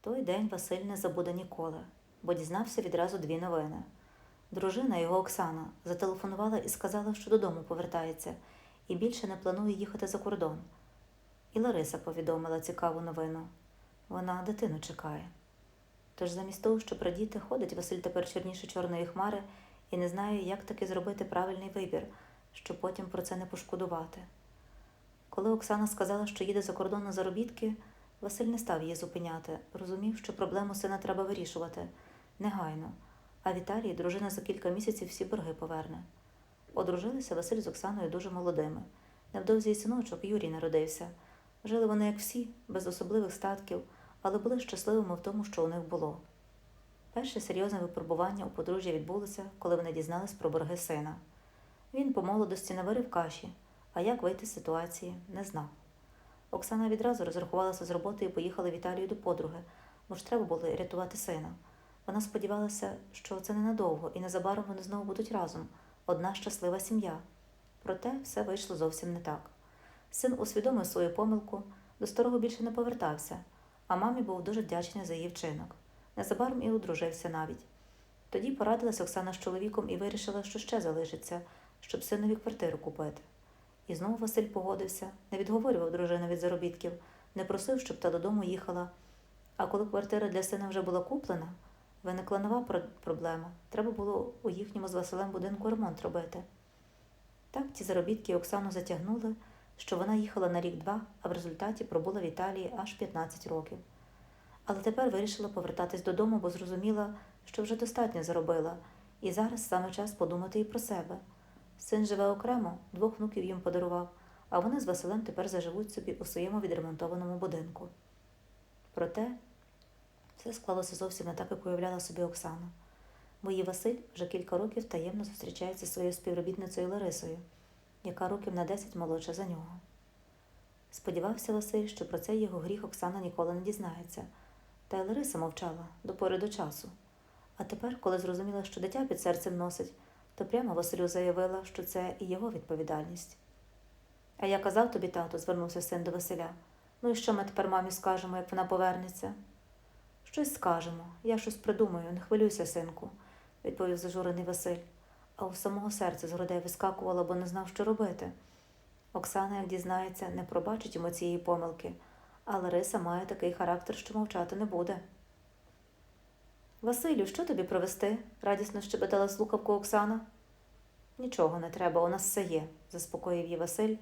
Той день Василь не забуде ніколи, бо дізнався відразу дві новини. Дружина його Оксана зателефонувала і сказала, що додому повертається і більше не планує їхати за кордон. І Лариса повідомила цікаву новину. Вона дитину чекає. Тож замість того, щоб радіти, ходить Василь тепер чорніше чорної хмари і не знає, як таки зробити правильний вибір, щоб потім про це не пошкодувати. Коли Оксана сказала, що їде за кордон на заробітки, Василь не став її зупиняти, розумів, що проблему сина треба вирішувати негайно, а Віталії дружина за кілька місяців всі борги поверне. Одружилися Василь з Оксаною дуже молодими. Невдовзі й синочок Юрій народився. Жили вони, як всі, без особливих статків, але були щасливими в тому, що у них було. Перше серйозне випробування у подружжя відбулося, коли вони дізнались про борги сина. Він по молодості наварив каші, а як вийти з ситуації, не знав. Оксана відразу розрахувалася з роботи і поїхала в Італію до подруги, бо ж треба було рятувати сина. Вона сподівалася, що це ненадовго, і незабаром вони знову будуть разом, одна щаслива сім'я. Проте все вийшло зовсім не так. Син усвідомив свою помилку, до старого більше не повертався, а мамі був дуже вдячний за її вчинок. Незабаром і одружився навіть. Тоді порадилась Оксана з чоловіком і вирішила, що ще залишиться, щоб синові квартиру купити. І знову Василь погодився, не відговорював дружину від заробітків, не просив, щоб та додому їхала. А коли квартира для сина вже була куплена, виникла нова проблема. Треба було у їхньому з Василем будинку ремонт робити. Так ті заробітки Оксану затягнули, що вона їхала на рік-два, а в результаті пробула в Італії аж 15 років. Але тепер вирішила повертатись додому, бо зрозуміла, що вже достатньо заробила, і зараз саме час подумати і про себе. Син живе окремо, двох внуків їм подарував, а вони з Василем тепер заживуть собі у своєму відремонтованому будинку. Проте все склалося зовсім не так, як уявляла собі Оксана. Бо її Василь вже кілька років таємно зустрічається зі своєю співробітницею Ларисою, яка років на 10 молодша за нього. Сподівався Василь, що про цей його гріх Оксана ніколи не дізнається, та й Лариса мовчала до пори до часу. А тепер, коли зрозуміла, що дитя під серцем носить, то прямо Василю заявила, що це і його відповідальність. А я казав тобі, тату, звернувся син до Василя. Ну і що ми тепер мамі скажемо, як вона повернеться? Щось скажемо, я щось придумаю, не хвилюйся, синку, відповів зажурений Василь, а у самого серця з грудей вискакувало, бо не знав, що робити. Оксана, як дізнається, не пробачить йому цієї помилки, а Лариса має такий характер, що мовчати не буде. Василю, що тобі провести? радісно щебетала слухавку Оксана. Нічого не треба, у нас все є, заспокоїв її Василь,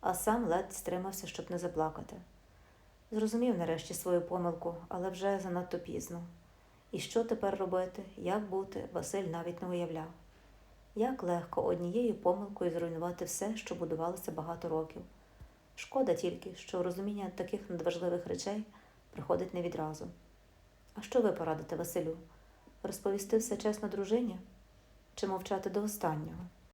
а сам ледь стримався, щоб не заплакати. Зрозумів нарешті свою помилку, але вже занадто пізно. І що тепер робити, як бути, Василь навіть не уявляв. Як легко однією помилкою зруйнувати все, що будувалося багато років. Шкода тільки, що розуміння таких надважливих речей приходить не відразу. А що ви порадите Василю? Розповісти все чесно дружині чи мовчати до останнього?